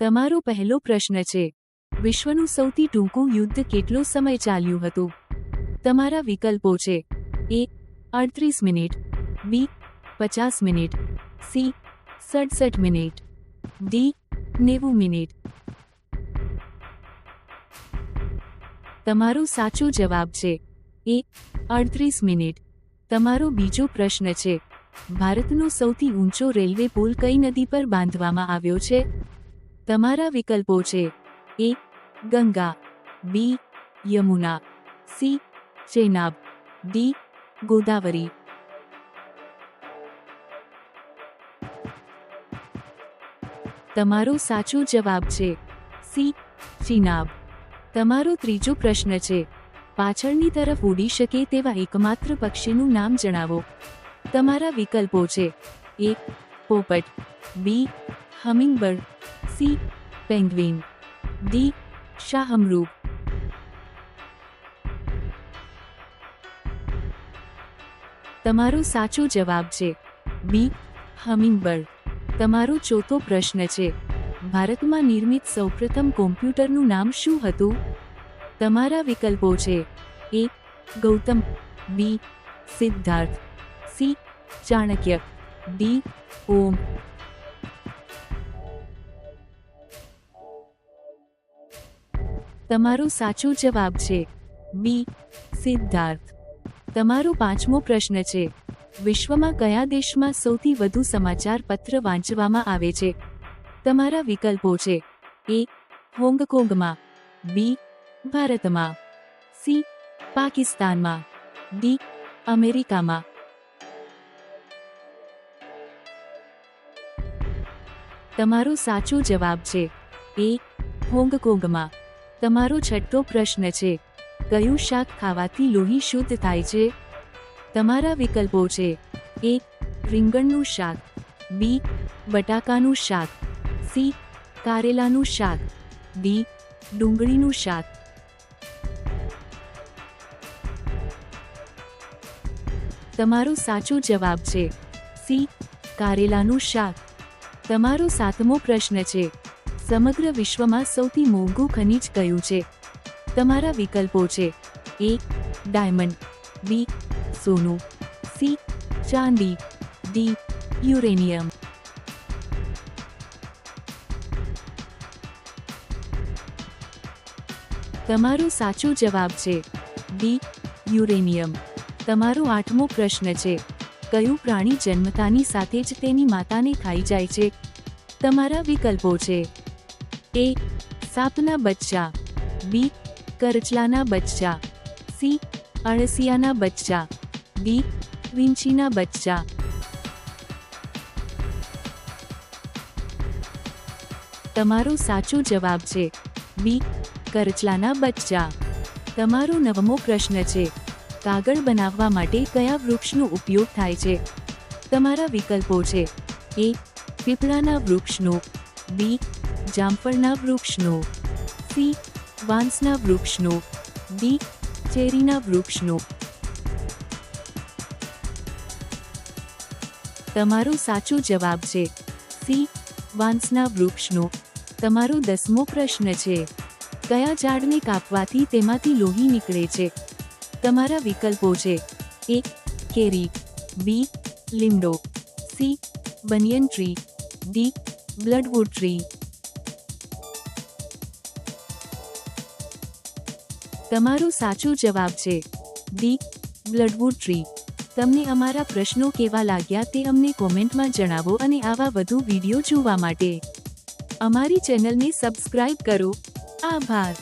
તમારો પહેલો પ્રશ્ન છે, વિશ્વનું સૌથી ટૂંકું યુદ્ધ કેટલો સમય ચાલ્યું હતું? તમારા વિકલ્પો છે, એ, અડત્રીસ મિનિટ, બી, પચાસ મિનિટ, સી, સડસઠ મિનિટ, ડી, નેવું મિનિટ. તમારો સાચો જવાબ છે, એ, અડત્રીસ મિનિટ. તમારો બીજો પ્રશ્ન છે, ભારતનો સૌથી ઊંચો રેલવે પુલ કઈ નદી પર બાંધવામાં આવ્યો છે? તમારા વિકલ્પો છે. A, Ganga. B, Yamuna. C, Chenab. D, Godavari. તમારો સાચો જવાબ છે. સી, ચિનાબ. તમારો ત્રીજો પ્રશ્ન છે. પાછળની તરફ ઉડી શકે તેવા એકમાત્ર પક્ષીનું નામ જણાવો. તમારા વિકલ્પો છે. એ, પોપટ. B, hummingbird. C penguin D શાહમૃગ તમારો સાચો જવાબ છે. બી હમિંગબર્ડ તમારો ચોથો પ્રશ્ન છે. ભારતમાં નિર્મિત સૌપ્રથમ કોમ્પ્યુટરનું નામ શું હતું? તમારા વિકલ્પો છે. A Gautam. B Siddharth. C Chanakya. D Om. તમારો સાચો જવાબ છે. બી સિદ્ધાર્થ. તમારો પાંચમો પ્રશ્ન છે. વિશ્વમાં કયા દેશમાં સૌથી વધુ સમાચાર પત્ર વાંચવામાં આવે છે? તમારા વિકલ્પો છે. એ હોંગકોંગમાં. બી ભારતમાં. સી પાકિસ્તાનમાં. ડી અમેરિકામાં. તમારો સાચો જવાબ છે. એ હોંગકોંગમાં. તમારો છઠ્ઠો પ્રશ્ન છે. કયું શાક ખાવાથી લોહી શુદ્ધ થાય છે? તમારા વિકલ્પો છે. એક રીંગણનું શાક. બી, બટાકાનું શાક. સી, કારેલાનું શાક. ડી, ડુંગળીનું શાક. તમારો સાચો જવાબ છે. સી, કારેલાનું શાક. તમારો સાતમો પ્રશ્ન છે. સમગ્ર વિશ્વમાં સૌથી મોંઘું ખનિજ કયું છે? તમારા વિકલ્પો છે. એ, ડાયમંડ. બી, સોનું. સી, ચાંદી. D, uranium. તમારો સાચો જવાબ છે. D, uranium. તમારો આઠમો પ્રશ્ન છે. કયું પ્રાણી જન્મતાની સાથે જ તેની માતાને ખાઈ જાય છે? તમારા વિકલ્પો છે. એ સાપના બચ્ચા. બી કરચલાના બચ્ચા. સી અળસિયાના બચ્ચા. ડી વિંચીના બચ્ચા. તમારો સાચો જવાબ છે. બી કરચલાના બચ્ચા. તમારો નવમો પ્રશ્ન છે. કાગળ બનાવવા માટે કયા વૃક્ષનો ઉપયોગ થાય છે? તમારા વિકલ્પો છે. એ પીપળાના વૃક્ષનો. બી જામફળના વૃક્ષનો, સી, વાંસના વૃક્ષનો, ડી, ચેરીના વૃક્ષનો. તમારો સાચો જવાબ છે, સી, વાંસના વૃક્ષનો. તમારો દસમો પ્રશ્ન છે, કયા ઝાડને કાપવાથી તેમાંથી લોહી નીકળે છે? તમારા વિકલ્પો છે, એ, કેરી, બી, લીમડો, C, banyan tree, D, bloodwood tree. તમારો સાચો જવાબ છે. ડી બ્લડવુડ ટ્રી તમને અમારા પ્રશ્નો કેવા લાગ્યા તે અમને કોમેન્ટમાં જણાવો અને આવા વધુ વીડિયો જોવા માટે. અમારી ચેનલને સબસ્ક્રાઇબ કરો. આભાર.